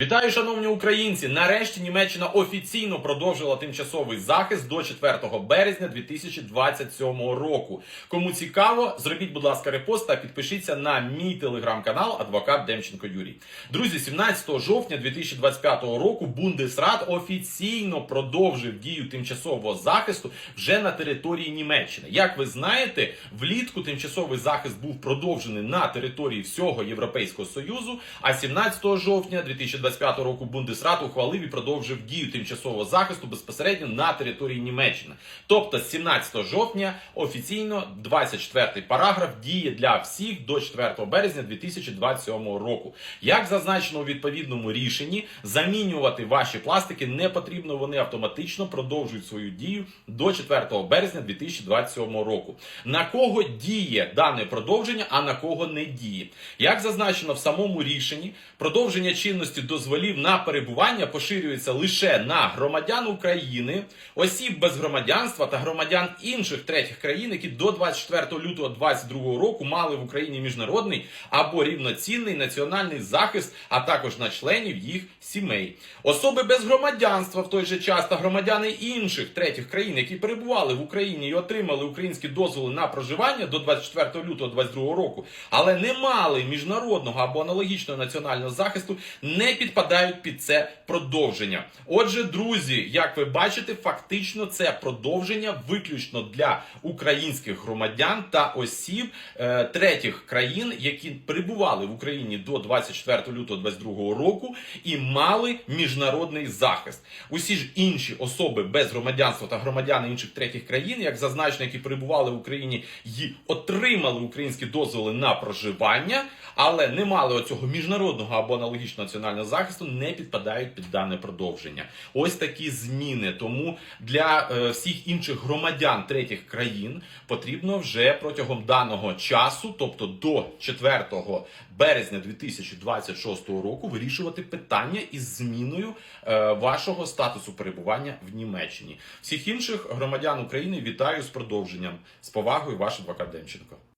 Вітаю, шановні українці! Нарешті Німеччина офіційно продовжила тимчасовий захист до 4 березня 2027 року. Кому цікаво, зробіть, будь ласка, репост та підпишіться на мій телеграм-канал Адвокат Демченко Юрій. Друзі, 17 жовтня 2025 року Бундесрат офіційно продовжив дію тимчасового захисту вже на території Німеччини. Як ви знаєте, влітку тимчасовий захист був продовжений на території всього Європейського Союзу. А 17 жовтня 2025 року Бундесрат ухвалив і продовжив дію тимчасового захисту безпосередньо на території Німеччини. Тобто, з 17 жовтня офіційно 24-й параграф діє для всіх до 4 березня 2027 року. Як зазначено у відповідному рішенні, замінювати ваші пластики не потрібно. Вони автоматично продовжують свою дію до 4 березня 2027 року. На кого діє дане продовження, а на кого не діє? Як зазначено в самому рішенні, продовження чинності дозволів на перебування поширюється лише на громадян України, осіб без громадянства та громадян інших третіх країн, які до 24 лютого 2022 року мали в Україні міжнародний або рівноцінний національний захист, а також на членів їх сімей. Особи без громадянства в той же час та громадяни інших третіх країн, які перебували в Україні і отримали українські дозволи на проживання до 24 лютого 2022 року, але не мали міжнародного або аналогічного національного захисту, не підпадають під це продовження. Отже, друзі, як ви бачите, фактично це продовження виключно для українських громадян та осіб е, третіх країн, які перебували в Україні до 24 лютого 2022 року і мали міжнародний захист. Усі ж інші особи без громадянства та громадяни інших третіх країн, як зазначено, які перебували в Україні і отримали українські дозволи на проживання, але не мали оцього міжнародного або аналогічного національного захисту, не підпадають під дане продовження. Ось такі зміни. Тому для е, всіх інших громадян третіх країн потрібно вже протягом даного часу, тобто до 4 березня 2026 року, вирішувати питання із зміною е, вашого статусу перебування в Німеччині. Всіх інших громадян України вітаю з продовженням. З повагою, ваш адвокат Демченко.